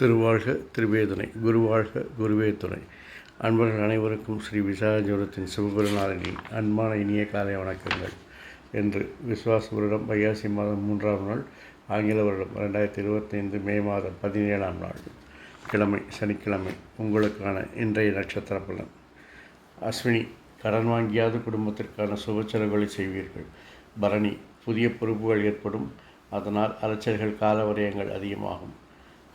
திருவாழ்க திருவேதனை குருவாழ்க குருவே துணை. அன்பர்கள் அனைவருக்கும் ஸ்ரீ விசாகஜோரத்தின் சிவகுருநாதனின் அன்பான இனிய காலை வணக்கங்கள். என்று விஸ்வாச வருடம் வைகாசி மாதம் மூன்றாம் நாள் ஆங்கில வருடம் ரெண்டாயிரத்தி இருபத்தைந்து மே மாதம் பதினேழாம் நாள். கிழமை சனிக்கிழமை உங்களுக்கான இன்றைய நட்சத்திர பலன். அஸ்வினி கடன் வாங்கியாத குடும்பத்திற்கான சுப செலவுகளை செய்வீர்கள். பரணி புதிய பொறுப்புகள் ஏற்படும். அதனால் அலைச்சல்கள் காலவரையங்கள் அதிகமாகும்.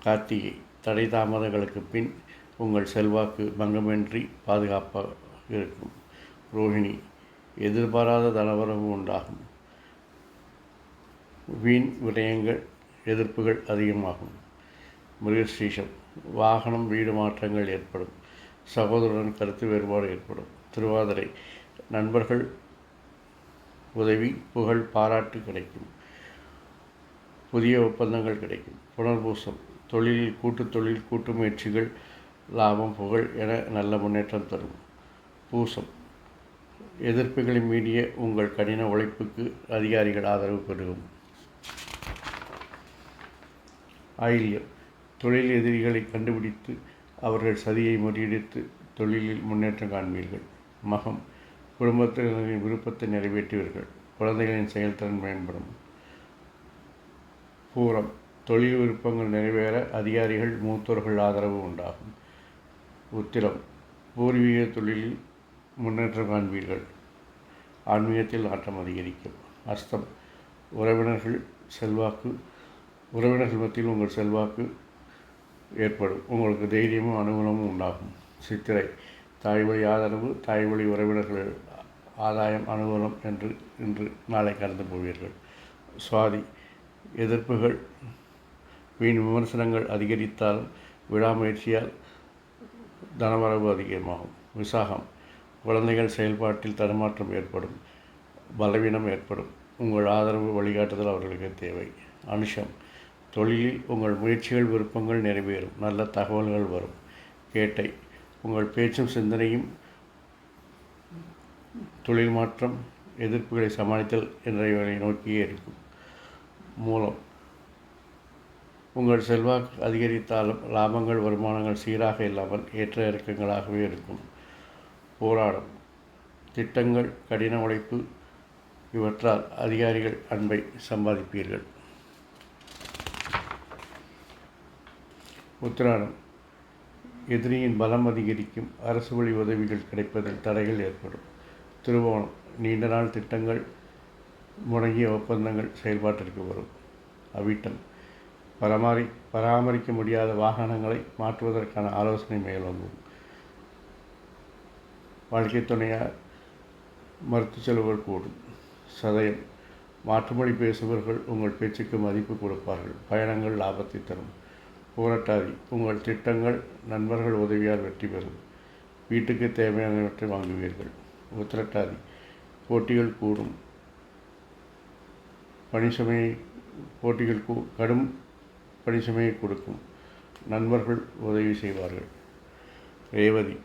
கார்த்திகை தடை தாமதங்களுக்கு பின் உங்கள் செல்வாக்கு பங்கமின்றி பாதுகாப்பாக இருக்கும். ரோஹிணி எதிர்பாராத தனவரவு உண்டாகும். வீண் விரயங்கள் எதிர்ப்புகள் அதிகமாகும். மிருகஸ்ரீஷம் வாகனம் வீடு மாற்றங்கள் ஏற்படும். சகோதரன் கருத்து வேறுபாடு ஏற்படும். திருவாதிரை நண்பர்கள் உதவி புகழ் பாராட்டு கிடைக்கும். புதிய ஒப்பந்தங்கள் கிடைக்கும். புனர்பூசம் தொழிலில் கூட்டு தொழில் கூட்டு முயற்சிகள் லாபம் புகழ் என நல்ல முன்னேற்றம் தரும். பூசம் எதிர்ப்புகளை மீறிய உங்கள் கடின உழைப்புக்கு அதிகாரிகள் ஆதரவு பெறுகும் ஆயில்யம் தொழில் எதிரிகளை கண்டுபிடித்து அவர்கள் சதியை முறியடித்து தொழிலில் முன்னேற்றம் காண்பீர்கள். மகம். குடும்பத்தினரின் விருப்பத்தை நிறைவேற்றுவீர்கள் குழந்தைகளின் செயல்திறன் மேம்படும். பூரம். தொழில் விருப்பங்கள் நிறைவேற அதிகாரிகள் மூத்தோர்கள் ஆதரவு உண்டாகும். உத்திரம். பூர்வீக தொழிலில் முன்னேற்றம் காண்பீர்கள். ஆன்மீகத்தில் ஆட்டம் அதிகரிக்கும். அஸ்தம். உறவினர்கள் செல்வாக்கு. உறவினர்கள் மத்தியில் உங்கள் செல்வாக்கு ஏற்படும். உங்களுக்கு தைரியமும் அனுகூலமும் உண்டாகும். சித்திரை தாய்வழி ஆதரவு தாய்வழி உறவினர்கள் ஆதாயம் அனுகூலம் என்று இன்று நாளை கடந்து போவீர்கள். சுவாதி எதிர்ப்புகள் வீண் விமர்சனங்கள் அதிகரித்தாலும் விடாமுயற்சியால் தனவரவு அதிகமாகும். விசாகம் குழந்தைகள் செயல்பாட்டில் தடுமாற்றம் ஏற்படும் பலவீனம் ஏற்படும். உங்கள் ஆதரவு வழிகாட்டுதல் அவர்களுக்கு தேவை. அனுஷம் தொழிலில் உங்கள் முயற்சிகள் விருப்பங்கள் நிறைவேறும். நல்ல தகவல்கள் வரும். கேட்டை உங்கள் பேச்சும் சிந்தனையும் தொழில் மாற்றம் எதிர்ப்புகளை சமாளித்தல் என்றவைகளை நோக்கியே இருக்கும். மூலம் உங்கள் செல்வாக்கு அதிகரித்தாலும் லாபங்கள் வருமானங்கள் சீராக இல்லாமல் ஏற்ற இறக்கங்களாகவே இருக்கும். போராடும் திட்டங்கள் கடின உழைப்பு இவற்றால் அதிகாரிகள் அன்பை சம்பாதிப்பீர்கள். உத்திராடம் எதிரியின் பலம் அதிகரிக்கும். அரசு வழி உதவிகள் கிடைப்பதில் தடைகள் ஏற்படும். திருவோணம். நீண்ட நாள் திட்டங்கள் முடங்கிய ஒப்பந்தங்கள் செயல்பாட்டிற்கு வரும். அவிட்டம். பராமரி பராமரிக்க முடியாத வாகனங்களை மாற்றுவதற்கான ஆலோசனை மேலோங்கும். வாழ்க்கை துணையார் மருத்துவ செலவுகள் கூடும். சதயம். மாற்றுமொழி பேசுபவர்கள் உங்கள் பேச்சுக்கு மதிப்பு கொடுப்பார்கள். பயணங்கள் லாபத்தை தரும். புரட்டாதி. உங்கள் திட்டங்கள் நண்பர்கள் உதவியால் வெற்றி பெறும். வீட்டுக்கு தேவையானவற்றை வாங்குவீர்கள். உத்திரட்டாதி. போட்டிகள் கூடும். பணிசுமையை போட்டிகள் கூ கடும் பணிசுமையை கொடுக்கும். நண்பர்கள் உதவி செய்வார்கள். ரேவதி.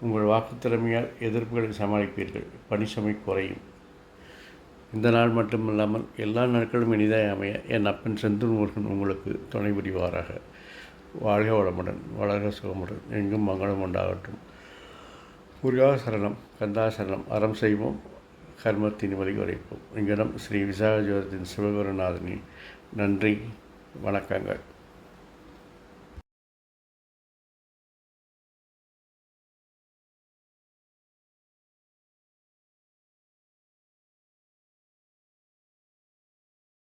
உங்கள் வாக்கு திறமையால் எதிர்ப்புகளை சமாளிப்பீர்கள். பணிசுமை குறையும். இந்த நாள் மட்டுமில்லாமல் எல்லா நாட்களும் இனிதாய் அமைய என் அப்பன் செந்தூர் முருகன் உங்களுக்கு துணை புரிவாராக. வாழ்க வளமுடன் வளர்க சுகமுடன் எங்கும் மங்களம் உண்டாகட்டும். முருகாசரணம் கந்தாசரணம் அறம் செய்வோம் கர்மத்தின் வழி உரைப்போம். இங்கிடம் ஸ்ரீ விசாகஜோரத்தின் சிவகுருநாதனி நன்றி வணக்கங்கள்.